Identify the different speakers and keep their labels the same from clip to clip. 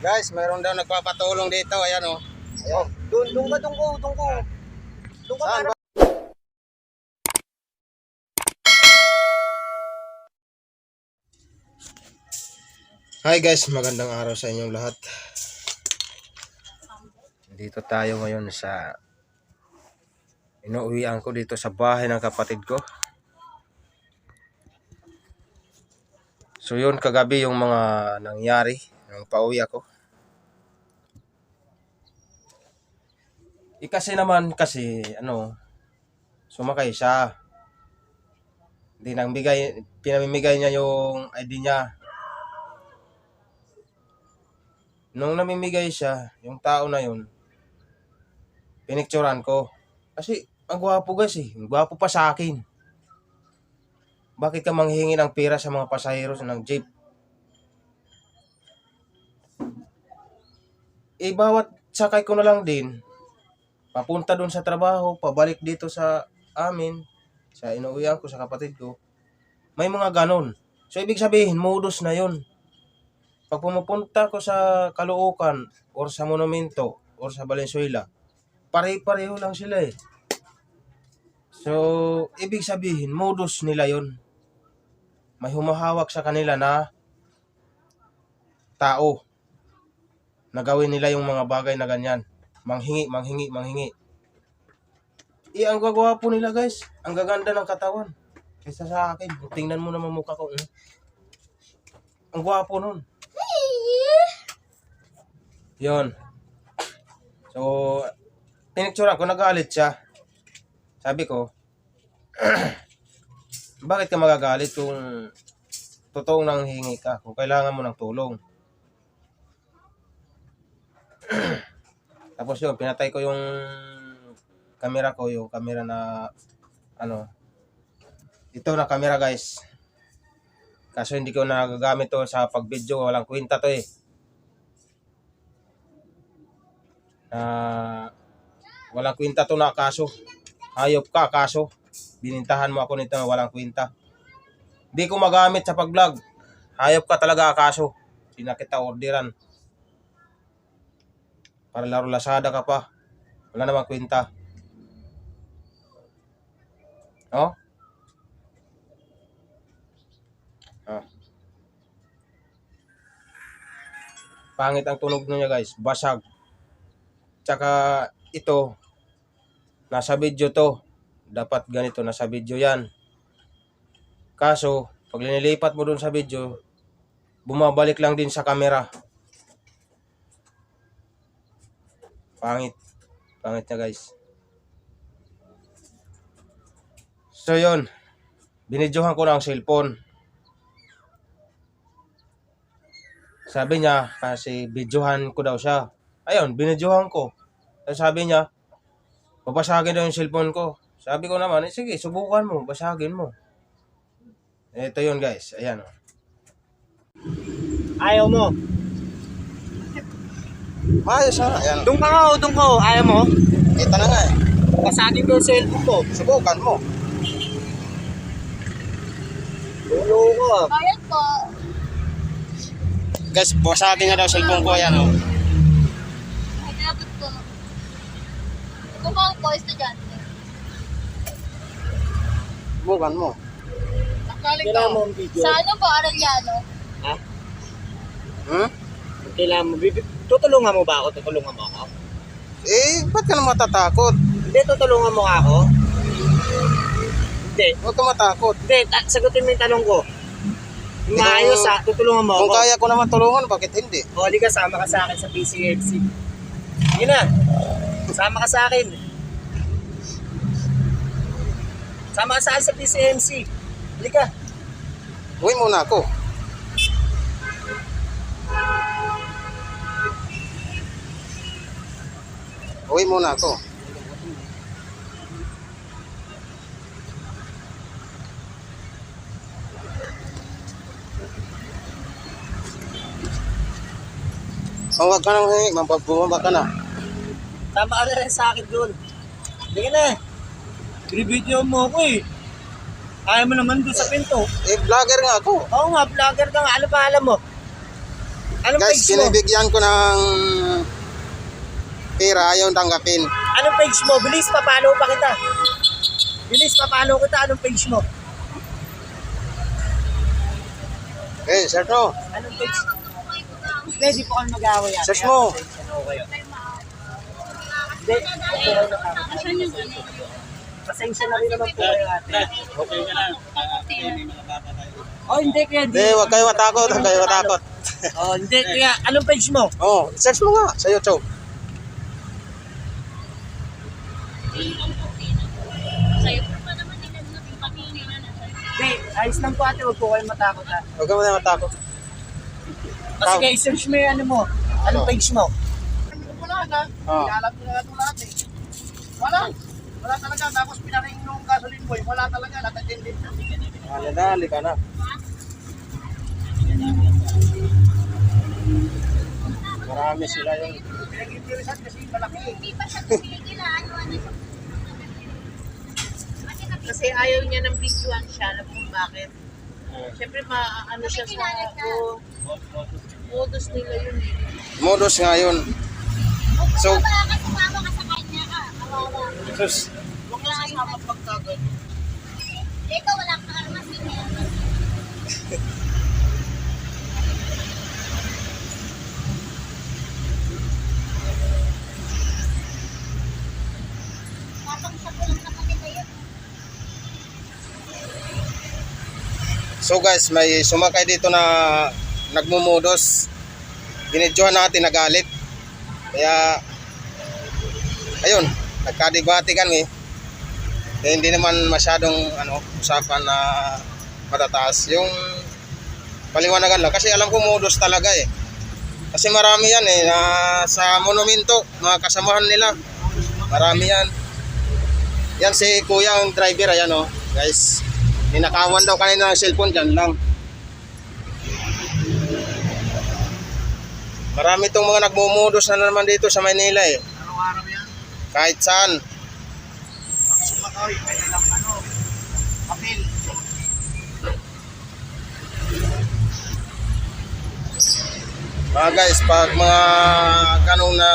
Speaker 1: Guys, mayroon daw nagpapatulong dito. Ayan oh.
Speaker 2: Ayun. Doon, doon ka, doon ko, doon ko. Doon ka para.
Speaker 1: ba? Hi guys, magandang araw sa inyong lahat. Dito tayo ngayon sa inuuwian ko dito sa bahay ng kapatid ko. So yun kagabi yung mga nangyari nang pauwi ako. Eh, kasi naman kasi ano sumakay siya. Hindi nang bigay pinamimigay niya yung ID niya. Nung namimigay siya, yung tao na yun, pinicturan ko. Kasi, ang gwapo guys eh. Ang gwapo pa sa akin. Bakit ka manghihingi ng pera sa mga pasahero ng jeep? Eh, bawat sakay ko na lang din, papunta doon sa trabaho, pabalik dito sa amin, sa inuwian ko, sa kapatid ko, may mga ganon. So, ibig sabihin, modus na yon pag pumupunta ko sa Caloocan or sa Monumento or sa Valenzuela, pare-pareho lang sila eh. So, ibig sabihin, modus nila yon. May humahawak sa kanila na tao na gawin nila yung mga bagay na ganyan. Manghingi, manghingi, manghingi. Eh, ang gagwapo nila guys. Ang gaganda ng katawan. Kaysa sa akin. Tingnan mo naman mukha ko. eh. Ang gwapo nun. Yon. So, pinicturean ko, nagalit siya. Sabi ko, bakit ka magagalit kung totoong nang hingi ka, kung kailangan mo ng tulong? Tapos yun, pinatay ko yung camera ko, yung camera na, ano, ito na camera guys. Kaso hindi ko nagagamit to sa pag-video, walang kwenta to eh. na walang kwenta to na kaso. Hayop ka kaso. Binintahan mo ako nito na walang kwenta. Di ko magamit sa pag-vlog. Hayop ka talaga kaso. Sina kita orderan. Para laro Lazada ka pa. Wala namang kwenta. Oh? Ah. Pangit ang tunog niya guys. Basag. Tsaka ito, nasa video to. Dapat ganito, nasa video yan. Kaso, pag linilipat mo dun sa video, bumabalik lang din sa camera. Pangit. Pangit na guys. So yun, binidyohan ko ng cellphone. Sabi niya, kasi videohan ko daw siya. Ayun, binidyohan ko. Tapos sabi niya, babasagin daw yung cellphone ko. Sabi ko naman, eh, sige, subukan mo, basagin mo. Ito yun guys, ayan.
Speaker 2: Ayaw mo.
Speaker 1: Ayos na, ayan.
Speaker 2: Doon ka nga, oh, doon ka. oh. Ayaw mo.
Speaker 1: Kita na nga eh.
Speaker 2: Pasagin ko yung cellphone ko.
Speaker 1: Subukan mo.
Speaker 2: Tulo ko ah.
Speaker 3: Bayad po.
Speaker 1: Guys, basagin nga daw cellphone ko, ayan oh.
Speaker 3: May tinapit ko. Kung pa po, estudyante.
Speaker 1: Subukan mo.
Speaker 2: Kailangan mo ang video.
Speaker 3: Sa ano po, Arellano?
Speaker 2: Ha?
Speaker 1: Hmm?
Speaker 2: Kailangan mo. bibi- Tutulungan mo ba ako? Tutulungan mo ako?
Speaker 1: Eh, ba't ka na matatakot?
Speaker 2: Hindi, tutulungan mo ako. Hindi.
Speaker 1: Huwag ka matakot.
Speaker 2: Hindi, ta- sagutin mo yung tanong ko. Maayos ha, tutulungan mo
Speaker 1: Kung
Speaker 2: ako.
Speaker 1: kaya ko naman tulungan, bakit hindi?
Speaker 2: O, di ka, sama ka sa akin sa PCFC. Sige na. Sama ka sa akin. Sama ka sa akin sa PCMC. Halika.
Speaker 1: Uwi muna ako. Uwi muna ako. Oh, wag ka nang hingi, bumaba ka na.
Speaker 2: Sama ka na rin sa akin doon. Sige na. Binibideo mo ako eh. Ayaw mo naman doon sa pinto.
Speaker 1: Eh, vlogger nga ako.
Speaker 2: Oo nga, vlogger ka nga. Ano pa alam mo? Anong
Speaker 4: Guys, binibigyan ko ng pera, ayaw tanggapin.
Speaker 2: Anong page mo? Bilis, papalo pa kita. Bilis, papalo kita. Anong page mo?
Speaker 4: Eh, sir to.
Speaker 2: Anong page? Di po kami mag-away yan.
Speaker 4: Search mo.
Speaker 2: Ano kayo? Hindi, okay lang
Speaker 3: ano?
Speaker 2: Pasensya na rin naman po kayo ate.
Speaker 5: Okay ka lang.
Speaker 2: Oh, hindi kaya
Speaker 4: Hindi, huwag kayo matakot, huwag kayo matakot.
Speaker 2: Oh, hindi kaya. Anong page mo?
Speaker 4: Oh, search mo nga sa YouTube.
Speaker 2: Ayos lang po ate. Huwag po kayo matakot ha.
Speaker 4: Huwag ka muna matakot.
Speaker 2: Kasi kaya search mo yung ano mo. Anong page mo?
Speaker 5: Wala na.
Speaker 4: Oh.
Speaker 5: Alam ko na ito lahat eh. Wala. Wala talaga. Tapos pinaring nung gasoline boy. Wala talaga. Natatindi.
Speaker 4: Dali, dali ka na. Marami sila yun.
Speaker 5: Pinag-interesan kasi malaki.
Speaker 3: Hindi pa siya tumigil ah. Ano ano siya? Kasi
Speaker 6: ayaw niya ng videoan siya. Alam mo kung bakit? Siyempre, maano siya sa o, modus nila yun eh.
Speaker 4: Modus nga yun. So-
Speaker 3: So, ka sumama ka sa kanya ka. Kawawa.
Speaker 4: Sus,
Speaker 6: Huwag na sasama pagkagad.
Speaker 3: Ito, wala kang armas din yan. Tapos sa pulang sa kanila yun.
Speaker 4: So guys, may sumakay dito na nagmumodus. Binidyohan natin nagalit. Kaya ayun, nagkadigwati kami. Eh, hindi naman masyadong ano, usapan na matataas. Yung paliwanagan lang kasi alam ko modus talaga eh. Kasi marami yan eh na sa monumento, mga kasamahan nila. Marami yan. Yan si Kuya ang driver ayan oh, guys. Ninakawan daw kanina ng cellphone dyan lang. Marami itong mga nagmumodus na naman dito sa Maynila eh.
Speaker 5: Anong araw yan?
Speaker 4: Kahit saan.
Speaker 5: Ang sumakay. May ilang ano. Apil.
Speaker 4: Mga guys, pag mga ganong na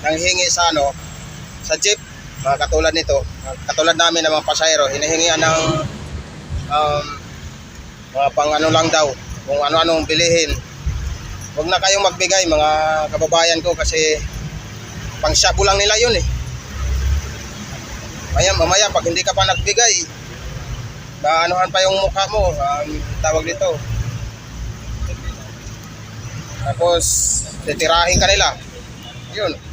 Speaker 4: nanghingi sa ano, sa jeep, mga katulad nito, katulad namin ng mga pasahero, hinihingian ng um, mga pang ano lang daw, kung ano-anong bilihin. Huwag na kayong magbigay mga kababayan ko kasi pang shabu lang nila yun eh. Maya, mamaya pag hindi ka pa nagbigay, maanuhan pa yung mukha mo, um, tawag dito. Tapos, titirahin ka nila. Yun.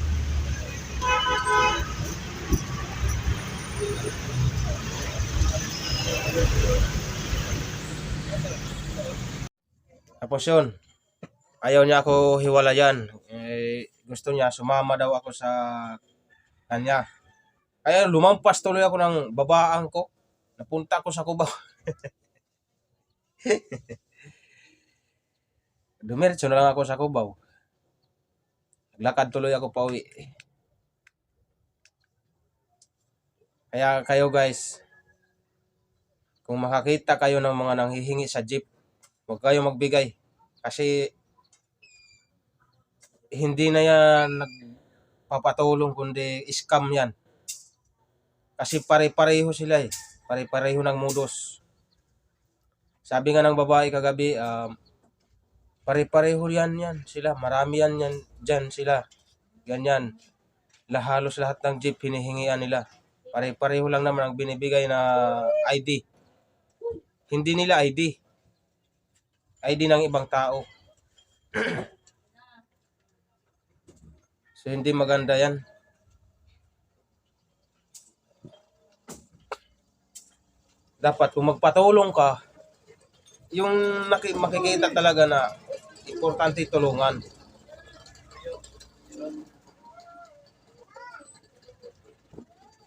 Speaker 4: Tapos yun, ayaw niya ako hiwalayan. Eh, gusto niya, sumama daw ako sa kanya. Kaya lumampas tuloy ako ng babaan ko. Napunta ako sa Cubao. Dumiretso na lang ako sa Cubao. Naglakad tuloy ako pa uwi. Kaya kayo guys, kung makakita kayo ng mga nanghihingi sa jeep, huwag kayo magbigay. Kasi hindi na yan nagpapatulong kundi scam yan. Kasi pare-pareho sila eh. Pare-pareho ng modus. Sabi nga ng babae kagabi, um, pare-pareho yan yan sila. Marami yan yan dyan sila. Ganyan. La, halos lahat ng jeep hinihingian nila. Pare-pareho lang naman ang binibigay na ID. Hindi nila ID. ID ng ibang tao. so hindi maganda yan. Dapat kung magpatulong ka, yung makikita talaga na importante tulungan.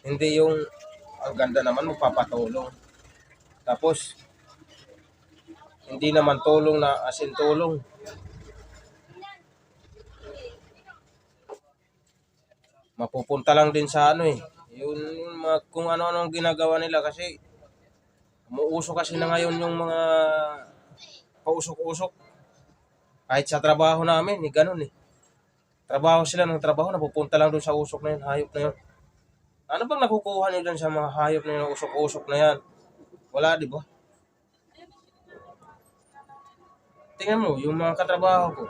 Speaker 4: Hindi yung ang ganda naman magpapatulong. Tapos hindi naman tulong na asin tulong. Mapupunta lang din sa ano eh. Yun, kung ano-ano ginagawa nila kasi umuuso kasi na ngayon yung mga pausok-usok.
Speaker 1: Kahit sa trabaho namin, eh, ganun eh. Trabaho sila ng trabaho, napupunta lang doon sa usok na yun, hayop na yun. Ano bang nakukuha nyo dyan sa mga hayop na yun, usok-usok na yan? Wala, di ba? Tingnan mo, yung mga katrabaho ko,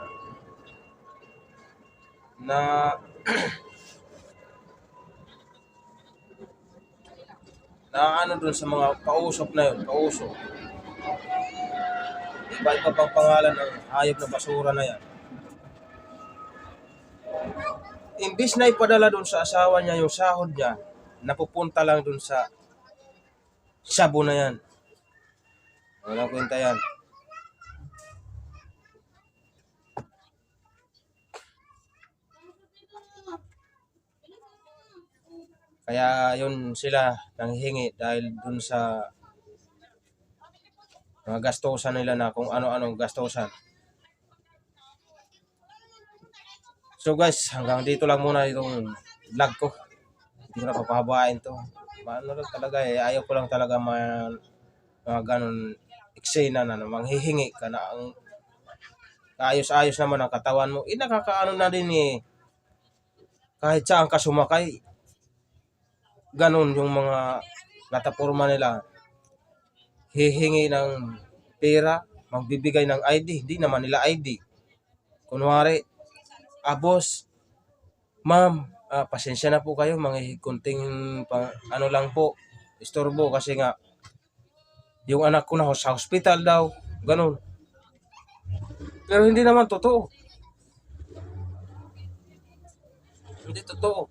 Speaker 1: na na ano dun sa mga kausok na yun, kausok. Iba-iba pang pangalan ng hayop na basura na yan. Imbis na ipadala dun sa asawa niya yung sahod niya, napupunta lang dun sa sabo na yan. Walang kwenta yan. Kaya yun sila nanghihingi dahil dun sa mga gastusan nila na kung ano-anong gastusan. So guys, hanggang dito lang muna itong vlog ko. Hindi ko na papahabain to. Ano lang talaga eh, ayaw ko lang talaga mga, mga ganun eksena na, na manghihingi ka na ang ayos-ayos naman ang katawan mo. Eh, nakakaano na din eh. Kahit saan ka sumakay, ganun yung mga natapurma nila. Hihingi ng pera, magbibigay ng ID, hindi naman nila ID. Kunwari, ah boss, ma'am, ah, pasensya na po kayo, mga kunting pa, ano lang po, istorbo kasi nga, yung anak ko na sa hospital daw, ganun. Pero hindi naman totoo. Hindi totoo.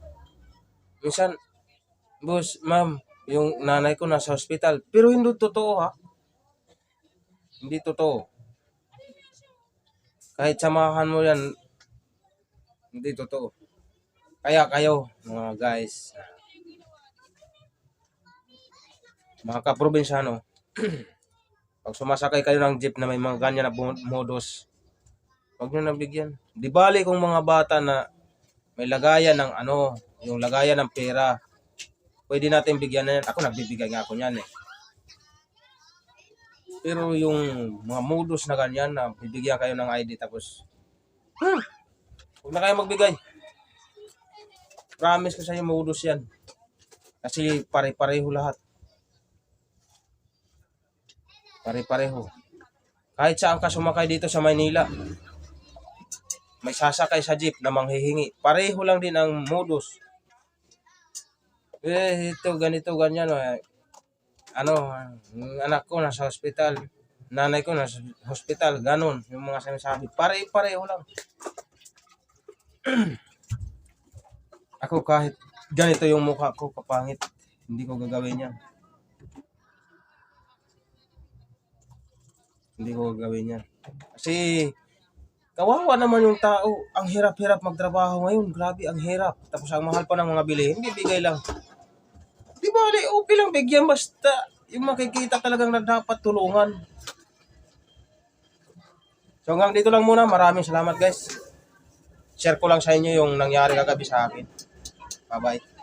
Speaker 1: Minsan, boss, ma'am, yung nanay ko nasa hospital. Pero hindi totoo ha. Hindi totoo. Kahit samahan mo yan, hindi totoo. Kaya kayo, mga guys, mga kaprobinsyano, pag sumasakay kayo ng jeep na may mga ganyan na modus, huwag nyo nabigyan. Di bali kung mga bata na may lagayan ng ano, yung lagayan ng pera, pwede natin bigyan na yan. Ako nagbibigay nga ako niyan eh. Pero yung mga modus na ganyan na bibigyan kayo ng ID tapos, hmm, huwag na kayo magbigay. Promise ko sa inyo modus yan. Kasi pare-pareho lahat. Pare-pareho. Kahit saan ka sumakay dito sa Maynila, may sasakay sa jeep na manghihingi. Pareho lang din ang modus. Eh, ito, ganito, ganyan. eh. Ano, ang anak ko nasa hospital. Nanay ko nasa hospital. Ganon, yung mga sinasabi. Pare-pareho lang. Ako kahit ganito yung mukha ko, kapangit, hindi ko gagawin yan. Hindi ko gagawin yan. Kasi, kawawa naman yung tao. Ang hirap-hirap magtrabaho ngayon. Grabe, ang hirap. Tapos ang mahal pa ng mga bilihin, bibigay lang. Di ba, di, okay lang bigyan basta yung makikita talagang na dapat tulungan. So hanggang dito lang muna. Maraming salamat guys. Share ko lang sa inyo yung nangyari kagabi sa akin. Bye-bye.